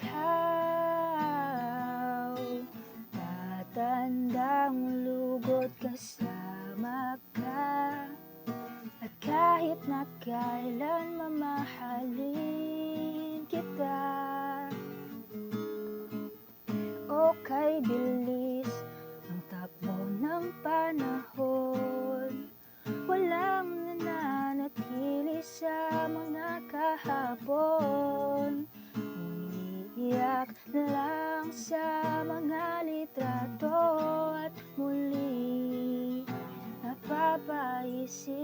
ikaw Tatandang lugot kasama ka. At kahit na kailan mamahalin kita. O kay bilis ang takbo ng panahon. Walang nananatili sa mga kahapon. sih?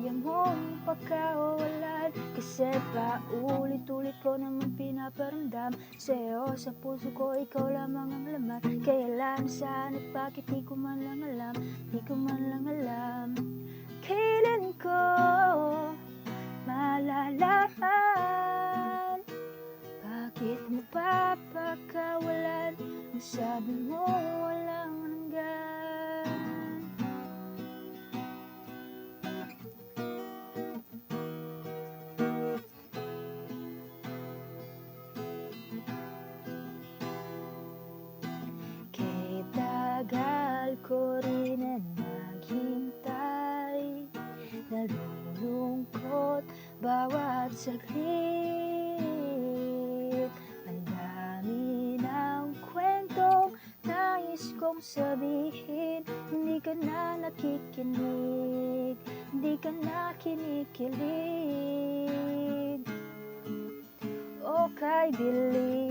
Kaya mong pagkawalan. Kasi paulit-ulit ko naman pinaparamdam. Sa'yo sa puso ko ikaw lamang ang laman. Kaya lang saan at bakit di ko man lang alam? Di ko man lang alam. Kailan ko malalaman saglit Ang dami ng kwentong nais kong sabihin. Hindi ka na nakikinig Hindi ka na kinikilig. O kay bilis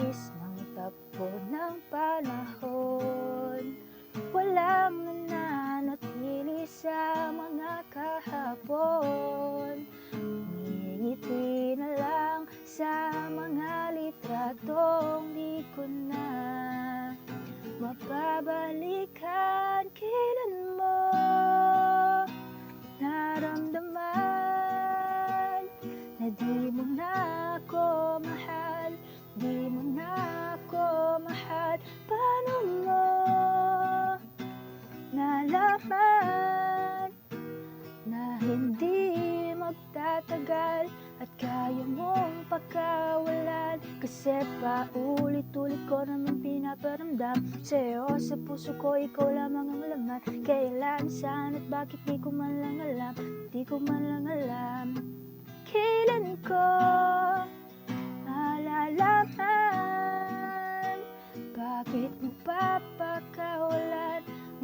di mo na ako mahal Di mo na ako mahal. Paano mo nalaman Na hindi magtatagal At kaya mong pagkawalan Kasi paulit-ulit ko naman pinaparamdam Sa'yo sa puso ko ikaw lamang ang laman. Kailan, saan at bakit di ko man lang alam Di ko man lang alam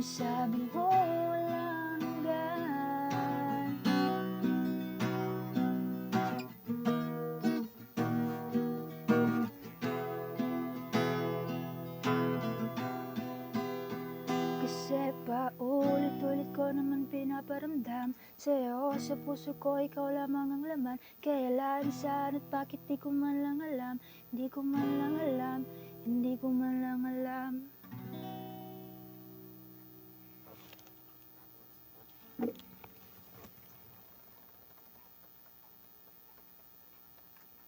mo walang hanggan. Kasi paulit-ulit ko naman pinaparamdam Sa'yo. Sa puso ko ikaw lamang ang laman. Kailan, saan at bakit di ko man lang alam? Hindi ko man lang alam. Hindi ko man lang alam